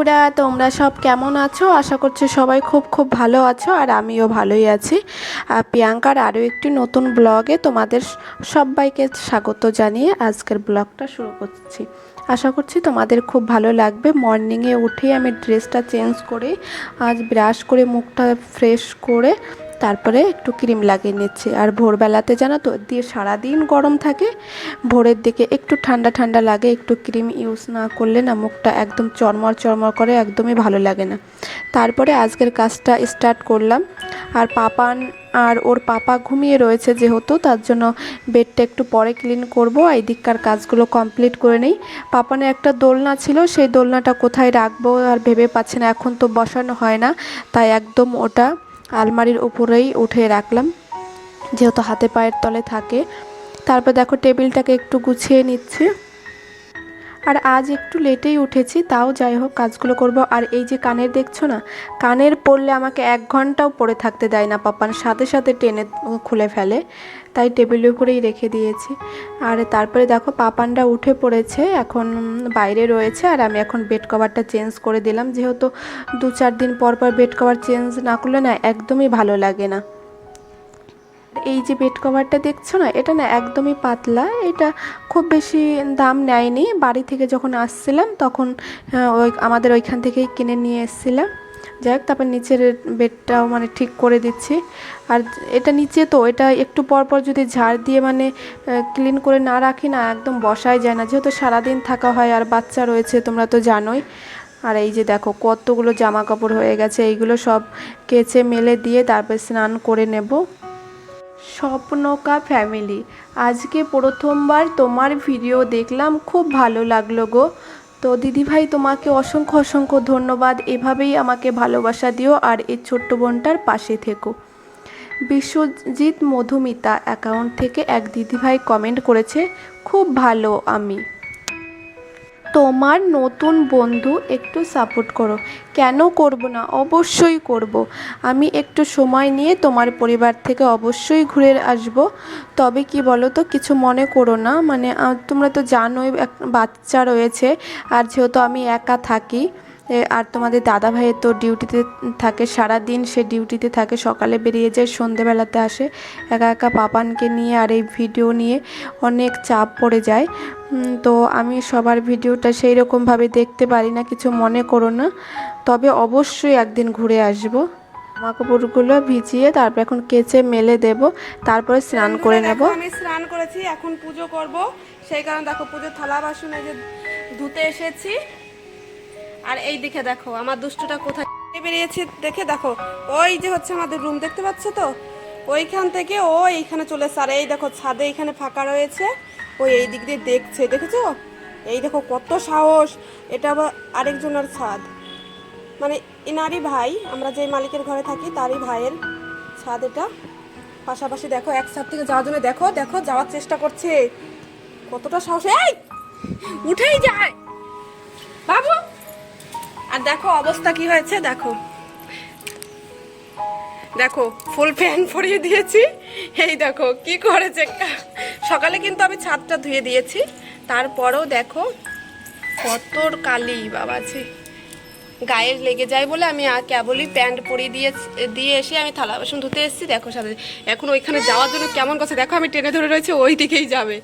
বন্ধুরা, তোমরা সব কেমন আছো? আশা করছি সবাই খুব খুব ভালো আছো আর আমিও ভালোই আছি। আর প্রিয়াঙ্কার আরও একটি নতুন ব্লগে তোমাদের সবাইকে স্বাগত জানিয়ে আজকের ব্লগটা শুরু করছি। আশা করছি তোমাদের খুব ভালো লাগবে। মর্নিংয়ে উঠে আমি ড্রেসটা চেঞ্জ করে, আজ ব্রাশ করে, মুখটা ফ্রেশ করে তারপরে একটু ক্রিম লাগিয়ে নিচ্ছি। আর ভোরবেলাতে জানো তো দিয়ে সারাদিন গরম থাকে, ভোরের দিকে একটু ঠান্ডা ঠান্ডা লাগে, একটু ক্রিম ইউজ না করলে না মুখটা একদম চরমর চরমর করে একদমই ভালো লাগে না। তারপরে আজকের কাজটা স্টার্ট করলাম। আর পাপান আর ওর পাপা ঘুমিয়ে রয়েছে যেহেতু, তার জন্য বেডটা একটু পরে ক্লিন করব এই দিককার কাজগুলো কমপ্লিট করে নেই। পাপানে একটা দোলনা ছিল, সেই দোলনাটা কোথায় রাখব আর ভেবে পাচ্ছে না, এখন তো বসানো হয় না, তাই একদম ওটা আলমারির উপরেই উঠে রাখলাম। যেহেতু হাতে পায়ের তলে থাকে, তারপর দেখো টেবিলটাকে একটু গুছিয়ে নিচ্ছি। আর আজ একটু লেটেই উঠেছি, তাও যাই হোক কাজগুলো করব। আর এই যে কানের দেখছ না, কানের পড়লে আমাকে এক ঘন্টাও পরে থাকতে দেয় না পাপান, সাথে সাথে টেনে খুলে ফেলে, তাই টেবিলের উপরেই রেখে দিয়েছি। আর তারপরে দেখো পাপানরা উঠে পড়েছে, এখন বাইরে রয়েছে, আর আমি এখন বেড কভারটা চেঞ্জ করে দিলাম। যেহেতু দু চার দিন পর পর বেড কভার চেঞ্জ না করলে না, একদমই ভালো লাগে না। এই যে বেড কভারটা দেখছ না, এটা না একদমই পাতলা, এটা খুব বেশি দাম নেয়নি। বাড়ি থেকে যখন আসছিলাম, তখন ওই আমাদের ওইখান থেকেই কিনে নিয়ে এসেছিলাম। যাই হোক, তারপর নিচের বেডটাও মানে ঠিক করে দিচ্ছি। আর এটা নিচে তো, এটা একটু পর পর যদি ঝাড় দিয়ে মানে ক্লিন করে না রাখি না, একদম বসাই যায় না। যেহেতু সারাদিন থাকা হয়, আর বাচ্চা রয়েছে, তোমরা তো জানোই। আর এই যে দেখো, কতগুলো জামা কাপড় হয়ে গেছে, এইগুলো সব কেচে মেলে দিয়ে তারপর স্নান করে নেব। স্বপ্নকা ফ্যামিলি। আজকে প্রথমবার তোমার ভিডিও দেখলাম, খুব ভালো লাগল গো। তো দিদিভাই, তোমাকে অসংখ্য অসংখ্য ধন্যবাদ। এভাবেই আমাকে ভালোবাসা দিও আর এই ছোট্ট বোনটার পাশে থেকো। বিশ্বজিৎ মধুমিতা অ্যাকাউন্ট থেকে এক দিদিভাই কমেন্ট করেছে, খুব ভালো আমি। তোমার নতুন বন্ধু একটু সাপোর্ট করো। কেন করব না? অবশ্যই করব। আমি একটু সময় নিয়ে তোমার পরিবার থেকে অবশ্যই ঘুরে আসব। তবে কি বলো তো কিছু মনে করো না। মানে তোমরা তো জানোই, এক বাচ্চা রয়েছে। আর যেহেতু আমি একা থাকি আর তোমাদের দাদা ভাইয়ের তো ডিউটিতে থাকে সারা দিন সে ডিউটিতে থাকে সকালে বেরিয়ে যায় সন্ধেবেলাতে আসে। একা একা পাপানকে নিয়ে আর এই ভিডিও নিয়ে অনেক চাপ পড়ে যায়। তো আমি সবার ভিডিওটা সেই রকমভাবে দেখতে পারি না কিছু মনে করো না। তবে অবশ্যই একদিন ঘুরে আসব। জামা কাপড়গুলো ভিজিয়ে তারপর এখন কেচে মেলে দেব তারপরে স্নান করে নেব। আমি স্নান করেছি এখন পুজো করব। সেই কারণে দেখো পুজোর থালা বাসন এই যে ধুতে এসেছি। আর এই দিকে দেখো, আমার দুষ্টুটা কোথায়? বেরিয়েছে? দেখে দেখো। ওই যে হচ্ছে আমাদের রুম দেখতে পাচ্ছ তো? ওইখান থেকে ও এইখানে চলে আর এই দেখো, ছাদে এইখানে ফাঁকা রয়েছে। ওই এই দিক দিয়ে দেখছে, দেখেছ? এই দেখো, কত সাহস! এটা আবার আরেকজনের ছাদ। মানে এনারই ভাই, আমরা যে মালিকের ঘরে থাকি, তারই ভাইয়ের ছাদ এটা। পাশাপাশি দেখো, এক ছাদ থেকে যাওয়ার জন্য দেখো দেখো, যাওয়ার চেষ্টা করছে। কতটা সাহস! এই, উঠেই যায়! বাবু! আর দেখো অবস্থা কি হয়েছে, দেখো। দেখো, ফুল প্যান্ট পরিয়ে দিয়েছি। এই দেখো, কি করেছে? সকালে কিন্তু আমি ছাদটা ধুয়ে দিয়েছি। তারপরেও দেখো, কতর কালি, বাবাজি। গায়ে লেগে যায় বলে আমি কেবলই প্যান্ট পরিয়ে দিয়ে দিয়ে এসে আমি থালা বাসন ধুতে এসেছি। দেখো সাথে, এখন ওইখানে যাওয়ার জন্য কেমন কথা দেখো, আমি টেনে ধরে রয়েছে, ওই দিকেই যাবে।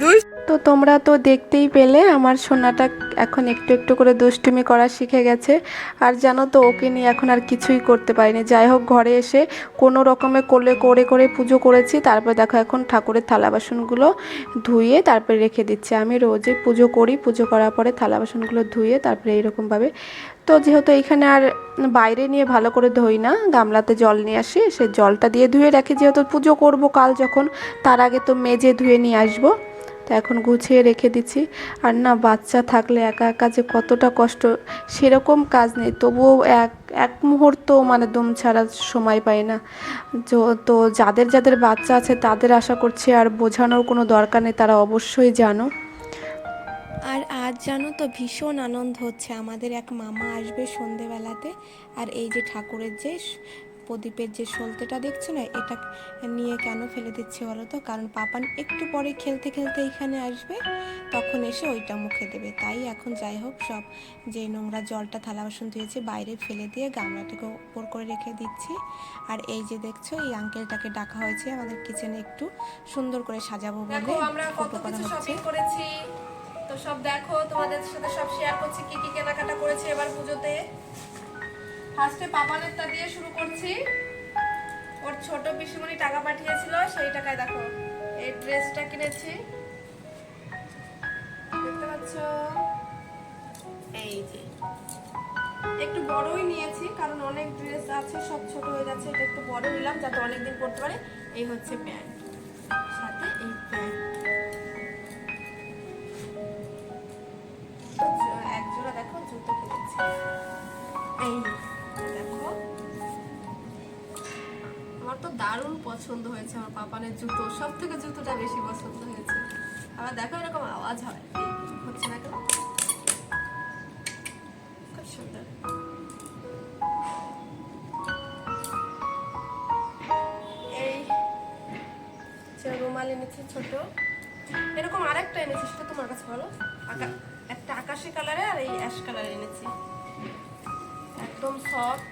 দুই তো তোমরা তো দেখতেই পেলে, আমার সোনাটা এখন একটু একটু করে দুষ্টুমি করা শিখে গেছে। আর জানো তো, ওকে নিয়ে এখন আর কিছুই করতে পারিনি। যাই হোক, ঘরে এসে কোনো রকমে কোলে করে করে পুজো করেছি। তারপর দেখো, এখন ঠাকুরের থালা বাসনগুলো ধুয়ে তারপরে রেখে দিচ্ছি। আমি রোজই পুজো করি। পুজো করার পরে থালা বাসনগুলো ধুয়ে তারপরে এইরকমভাবে। তো যেহেতু এইখানে আর বাইরে নিয়ে ভালো করে ধুই না, গামলাতে জল নিয়ে আসি, সে জলটা দিয়ে ধুয়ে রাখি। যেহেতু পুজো করব কাল যখন, তার আগে তো মেজে ধুয়ে নিয়ে আসব। তো এখন গুছিয়ে রেখে দিচ্ছি। আর না, বাচ্চা থাকলে একা একা যে কতটা কষ্ট, সেরকম কাজ নেই। তবুও এক এক মুহূর্ত মানে দম ছাড়া সময় পাই না। তো যাদের যাদের বাচ্চা আছে তাদের আশা করছি আর বোঝানোর কোনো দরকার নেই, তারা অবশ্যই জানো। আর আজ জানো তো ভীষণ আনন্দ হচ্ছে। আমাদের এক মামা আসবে সন্ধেবেলাতে। আর এই যে ঠাকুরের যে প্রদীপের যে সলতেটা দেখছ না এটা নিয়ে কেন ফেলে দিচ্ছি বলো তো? কারণ পাপান একটু পরে খেলতে খেলতে এখানে আসবে তখন এসে ওইটা মুখে দেবে। তাই এখন যাই হোক সব যে নোংরা জলটা থালা বাসন ধুয়েছে বাইরে ফেলে দিয়ে গামলাটাকে ওপর করে রেখে দিচ্ছি। আর এই যে দেখছ এই আঙ্কেলটাকে ডাকা হয়েছে আমাদের কিচেনে একটু সুন্দর করে সাজাবো বলে আমরা কত ফটো কিছু শপিং করেছি। তো সব দেখো তোমাদের সাথে সব শেয়ার করছি কি কি কেনাকাটা করেছি এবার পুজোতে। ফার্স্টে পাপানেরটা দিয়ে শুরু করছি। ওর ছোট পিসিমণি টাকা পাঠিয়েছিল, সেই টাকায় দেখো, এই ড্রেসটা কিনেছি। দেখতে পাচ্ছ? এই যে। একটু বড়ই নিয়েছি, কারণ অনেক ড্রেস আছে, সব ছোট হয়ে যাচ্ছে, এটা একটু বড় নিলাম, যাতে অনেকদিন পরতে পারে। এই হচ্ছে প্যান্ট। দারুণ পছন্দ হয়েছে আমার পাপানের জুতো। সব থেকে জুতোটা বেশি পছন্দ হয়েছে। আবার দেখো এরকম আওয়াজ হয়। হচ্ছে না কেন? খুব সুন্দর। এই যে রুমাল এনেছি ছোট। এরকম আরেকটা এনেছি সেটা তোমার কাছে বলো। একটা আকাশি কালারে আর এই অ্যাশ কালারে এনেছি। একদম সফট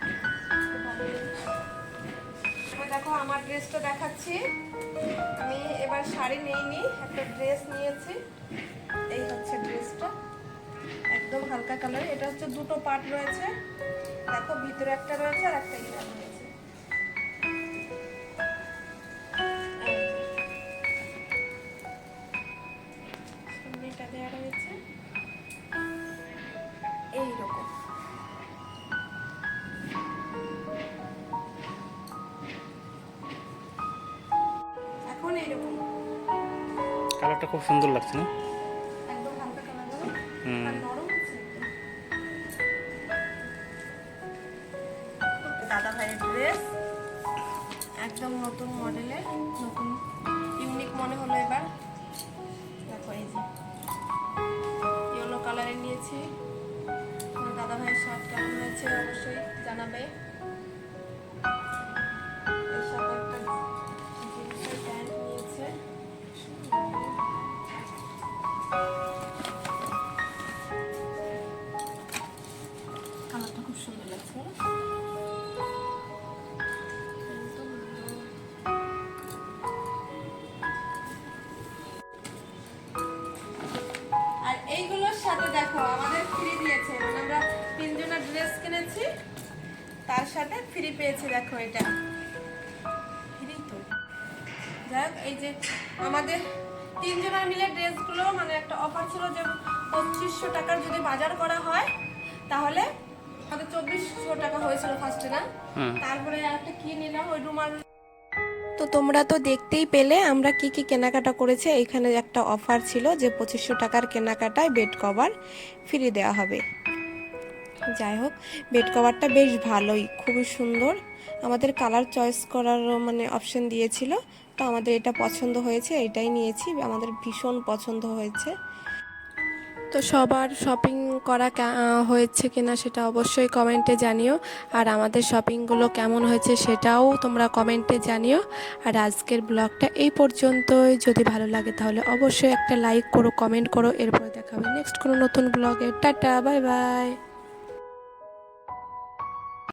দেখো, আমার ড্রেসটা দেখাচ্ছি। আমি এবার শাড়ি নিইনি, একটা ড্রেস নিয়েছি। এই হচ্ছে ড্রেসটা একদম হালকা কালার এটা হচ্ছে দুটো পার্ট রয়েছে। দেখো, ভিতরে একটা রয়েছে আর একটা ইনার রয়েছে। কালারটা খুব সুন্দর লাগছে না? দাদা ভাইয়ের ড্রেস একদম নতুন মডেলের নতুন ইউনিক মনে হলো এবার। দেখো এই যে ইয়েলো নিয়েছি। দাদা ভাইয়ের শার্ট কেমন হয়েছে অবশ্যই জানাবে। সাথে দেখো আমাদের ফ্রি দিয়েছে। মানে আমরা তিনজনের ড্রেস কিনেছি তার সাথে ফ্রি পেয়েছি দেখো এটা। ফ্রি তো। যাই হোক, এই যে আমাদের তিনজনের মিলে ড্রেসগুলো মানে একটা অফার ছিল যে পঁচিশশো টাকার যদি বাজার করা হয় তাহলে আমাদের চব্বিশশো টাকা হয়েছিল ফার্স্টে না? তারপরে একটা কি নিলাম? ওই রুমাল তোমরা তো দেখতেই পেলে আমরা কি কি কেনাকাটা করেছি। এখানে একটা অফার ছিল যে পঁচিশশো টাকার কেনাকাটায় বেড কভার ফ্রি দেওয়া হবে। যাই হোক বেড কভারটা বেশ ভালোই, খুবই সুন্দর। আমাদের কালার চয়েস করার মানে অপশন দিয়েছিল, তো আমাদের এটা পছন্দ হয়েছে, এটাই নিয়েছি। আমাদের ভীষণ পছন্দ হয়েছে। তো সবার শপিং করা হয়েছে কিনা সেটা অবশ্যই কমেন্টে জানিও। আর আমাদের শপিংগুলো কেমন হয়েছে সেটাও তোমরা কমেন্টে জানিও। আর আজকের ব্লগটা এই পর্যন্তই। যদি ভালো লাগে তাহলে অবশ্যই একটা লাইক করো কমেন্ট করো। এরপরে দেখাবে নেক্সট কোনো নতুন ব্লগে। Tata bye bye